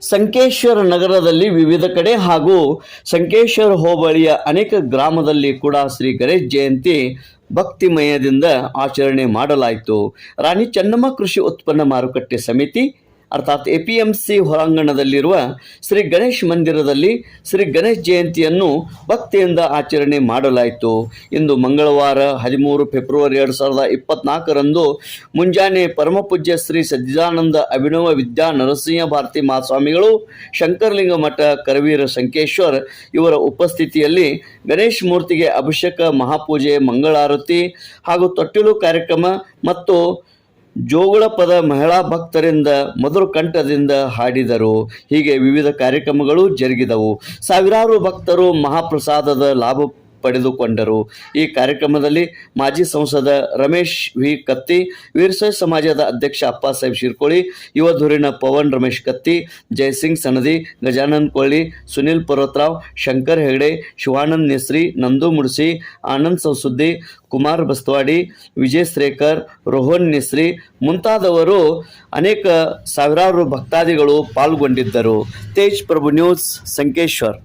ಸಂಕೇಶ್ವರ ನಗರದಲ್ಲಿ ವಿವಿಧ ಕಡೆ ಹಾಗೂ ಸಂಕೇಶ್ವರ ಹೋಬಳಿಯ ಅನೇಕ ಗ್ರಾಮದಲ್ಲಿ ಕೂಡ ಶ್ರೀ ಗಣೇಶ್ ಜಯಂತಿ ಭಕ್ತಿಮಯದಿಂದ ಆಚರಣೆ ಮಾಡಲಾಯಿತು. ರಾಣಿ ಚೆನ್ನಮ್ಮ ಕೃಷಿ ಉತ್ಪನ್ನ ಮಾರುಕಟ್ಟೆ ಸಮಿತಿ ಅರ್ಥಾತ್ ಎ ಪಿ ಎಂ ಸಿ ಹೊರಾಂಗಣದಲ್ಲಿರುವ ಶ್ರೀ ಗಣೇಶ್ ಮಂದಿರದಲ್ಲಿ ಶ್ರೀ ಗಣೇಶ್ ಜಯಂತಿಯನ್ನು ಭಕ್ತಿಯಿಂದ ಆಚರಣೆ ಮಾಡಲಾಯಿತು. ಇಂದು ಮಂಗಳವಾರ ಹದಿಮೂರು ಫೆಬ್ರವರಿ ಎರಡು ಸಾವಿರದ ಇಪ್ಪತ್ನಾಲ್ಕರಂದು ಮುಂಜಾನೆ ಪರಮಪೂಜ್ಯ ಶ್ರೀ ಸಜ್ಜಿದಾನಂದ ಅಭಿನವ ವಿದ್ಯಾ ನರಸಿಂಹ ಭಾರತಿ ಮಹಾಸ್ವಾಮಿಗಳು, ಶಂಕರಲಿಂಗ ಮಠ ಕರವೀರ ಸಂಕೇಶ್ವರ್ ಇವರ ಉಪಸ್ಥಿತಿಯಲ್ಲಿ ಗಣೇಶ್ ಮೂರ್ತಿಗೆ ಅಭಿಷೇಕ, ಮಹಾಪೂಜೆ, ಮಂಗಳಾರತಿ ಹಾಗೂ ತೊಟ್ಟಿಲು ಕಾರ್ಯಕ್ರಮ ಮತ್ತು ಜೋಗುಳ ಪದ ಮಹಿಳಾ ಭಕ್ತರಿಂದ ಮಧುರ ಕಂಠದಿಂದ ಹಾಡಿದರು. ಹೀಗೆ ವಿವಿಧ ಕಾರ್ಯಕ್ರಮಗಳು ಜರುಗಿದವು. ಸಾವಿರಾರು ಭಕ್ತರು ಮಹಾಪ್ರಸಾದದ ಲಾಭ ಪಡೆದುಕೊಂಡರು. ಈ ಕಾರ್ಯಕ್ರಮದಲ್ಲಿ ಮಾಜಿ ಸಂಸದ ರಮೇಶ್ ವಿ. ಕತ್ತಿ ವೀರಶೈವ ಸಮಾಜದ ಅಧ್ಯಕ್ಷ ಅಪ್ಪಾಸಾಹೇಬ್ ಶಿರ್ಕೋಳಿ, ಯುವ ಧುರಿನ ಪವನ್ ರಮೇಶ್ ಕತ್ತಿ, ಜಯಸಿಂಗ್ ಸನದಿ ಗಜಾನಂದ್ ಕೊಳ್ಳಿ ಸುನಿಲ್ ಪರ್ವತರಾವ್ ಶಂಕರ್ ಹೆಗಡೆ, ಶಿವಾನಂದ್ ನೆಸ್ರಿ, ನಂದು ಮುಡ್ಸಿ, ಆನಂದ್ ಸೌಸುದ್ದಿ, ಕುಮಾರ್ ಬಸ್ತವಾಡಿ ವಿಜಯ್ ಶ್ರೇಖರ್ ರೋಹನ್ ನೆಸ್ರಿ ಮುಂತಾದವರು ಅನೇಕ ಸಾವಿರಾರು ಭಕ್ತಾದಿಗಳು ಪಾಲ್ಗೊಂಡಿದ್ದರು. ತೇಜ್ ಪ್ರಭು ನ್ಯೂಸ್, ಸಂಕೇಶ್ವರ್.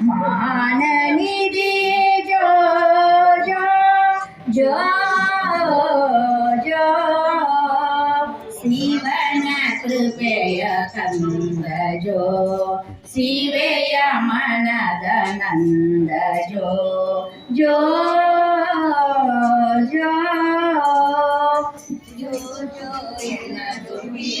മാനനിധി ജോ ജോ ജോ ജോ ശിവന കൃപയ കന്ദ ജോ ശിവയ മനദ നന്ദ ജോ ജോ ജോ ജോ ജോ എന്ന തുമ്മിയ